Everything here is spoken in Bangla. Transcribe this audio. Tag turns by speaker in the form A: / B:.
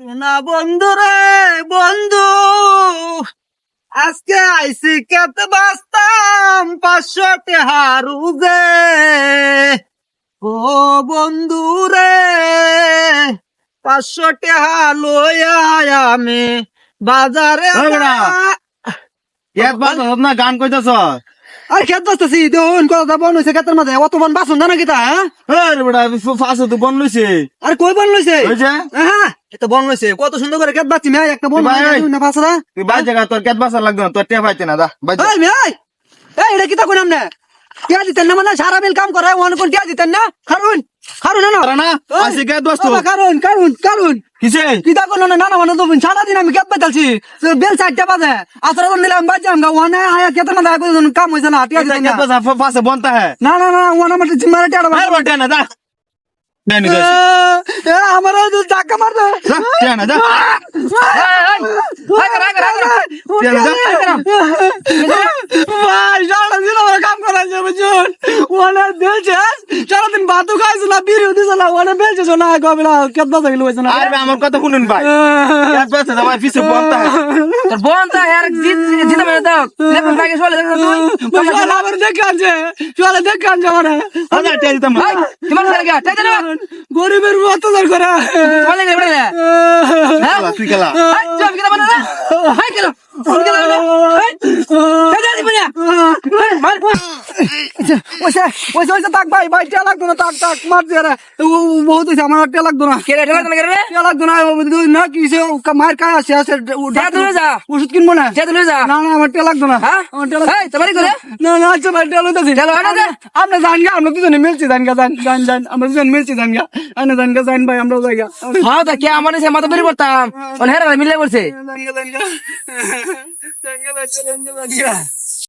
A: না বন্ধু রে বন্ধু। আজকে আইসি কেত বাস্তাম পাঁচশো টেহারু যে ও বন্ধু রে পাঁচশো টেহা লইয়া আমি বাজারে।
B: না গান কইতেছ?
A: আর খেত বাস্তাছি দেখুন কথা বন হয়েছে খেতের মাঝে অত বন বাসন জানা কিতা হ্যাঁ?
B: বেটা ফাঁসে তো বন লইছে।
A: আর কই বন লইছে? হ্যাঁ। এটা বন কত সুন্দর করে খেত বাচ্চি মেয়ে একটা বন। না
B: তুই জায়গা তোর কেত বাসা না, তোর টেয়া পাইতে না দা যা।
A: এই মেয়ে এই এটা কিতা কইনাম না? টিয়া দিতেন না মানে সারা বিল কাম করে ওখানে কোন টিয়া দিতেন না? খারুন খারুন না
B: আরে না আসি কেত বাসতো
A: বাবা, কারণ কারণ কারণ
B: কিসে?
A: কিতা কোন না না মানে তো সারাদিন আমি কেত বেতালছি বেল চারটা বাজে আসরা তো নিলাম বাজাম গা ওখানে আয়া কেত না কোন কাম হইছে না টিয়া দিতেন না।
B: কেত বনতা
A: না না টিয়া
B: না দা
A: আমার ধাক্কা মার কাম করা যাবে ওখানে বেলছে সারাদিন ভাতও খাইছে না দিছে না ওখানে বেলছে না কবে না কেত বাজা গেল হইছে না।
B: আরে আমার কথা শুনুন ভাই। কেত পিছে হ্যাঁ।
C: তোর বোন তা আর দাও। লেপন চলে যাবে তুই
A: শালা আবার দেখে আনছে। শালা দেখে আনছে আমার।
B: টিয়া দিতাম।
C: ভাই তোমার লাগে
A: গরিবের অত্যাচার করে।
C: তোমার লাগে বলে হ্যাঁ?
B: তুই খেলা।
C: কি মানে না। হাই হাই টাকা দিবি না। মার।
A: ওইসে ওইসে ওইসে তাক ভাই ভাই টিয়া লাগতো না তাক তাক মার দিয়ে বহুত হয়েছে আমার টিয়া লাগতো না।
C: কে দেনা রে?
A: টিয়া লাগতো না না কি সে মায়ের কাজ আছে আছে ওষুধ কিনবো না।
C: যা।
A: না না আমার টিয়া লাগতো না।
C: হ্যাঁ?
A: আমার টিয়া লাগতো
C: তোমারই করে
A: না। না আচ্ছা ভাই টিয়া লাগতো। আমরা জান গা আমরা দুজনে মিলছি জান গা জান জান জান আমরা দুজন মিলছি জান গা। আনে জান গা জান ভাই আমরা জায়গা
C: হ্যাঁ তা কে আমার সে মাথা বেরি করতাম হেরা মিলে করছে
A: জান গা জান গা। জান গা জান গা জান গা।